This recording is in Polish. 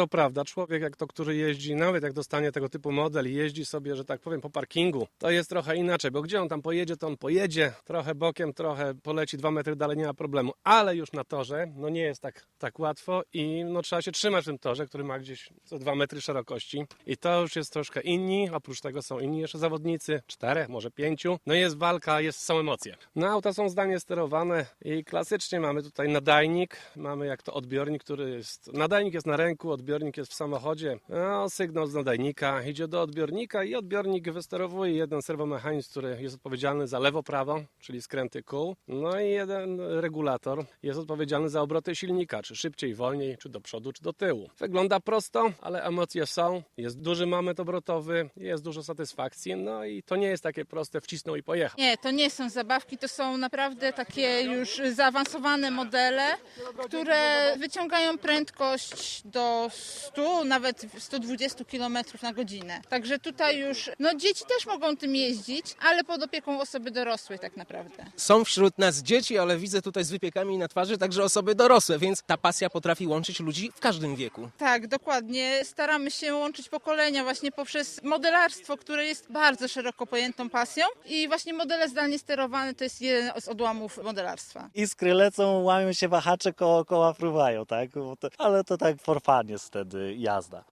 to prawda. Człowiek, jak to, który jeździ, nawet jak dostanie tego typu model i jeździ sobie, że tak powiem, po parkingu, to jest trochę inaczej, bo gdzie on tam pojedzie, to on pojedzie, trochę bokiem, trochę poleci dwa metry dalej, nie ma problemu. Ale już na torze, no nie jest tak, tak łatwo i no trzeba się trzymać w tym torze, który ma gdzieś co dwa metry szerokości. I to już jest troszkę inni, oprócz tego są inni jeszcze zawodnicy, czterech, może pięciu. No jest walka, jest, są emocje. No auta są zdalnie sterowane i klasycznie mamy tutaj nadajnik, mamy jak to odbiornik, który jest, nadajnik jest na ręku, odbiornik jest w samochodzie, no, sygnał z nadajnika idzie do odbiornika i odbiornik wysterowuje jeden serwomechanizm, który jest odpowiedzialny za lewo-prawo, czyli skręty kół, no i jeden regulator jest odpowiedzialny za obroty silnika, czy szybciej, wolniej, czy do przodu, czy do tyłu. Wygląda prosto, ale emocje są, jest duży moment obrotowy, jest dużo satysfakcji, no i to nie jest takie proste wcisnął i pojechał. Nie, to nie są zabawki, to są naprawdę takie już zaawansowane modele, które wyciągają prędkość do 100, nawet 120 km na godzinę. Także tutaj już, no dzieci też mogą tym jeździć, ale pod opieką osoby dorosłej tak naprawdę. Są wśród nas dzieci, ale widzę tutaj z wypiekami na twarzy także osoby dorosłe, więc ta pasja potrafi łączyć ludzi w każdym wieku. Tak, dokładnie. Staramy się łączyć pokolenia właśnie poprzez modelarstwo, które jest bardzo szeroko pojętą pasją i właśnie modele zdalnie sterowane to jest jeden z odłamów modelarstwa. Iskry lecą, łamią się wahacze, koło koła fruwają, tak? Bo to- Ale to tak for fun wtedy jazda.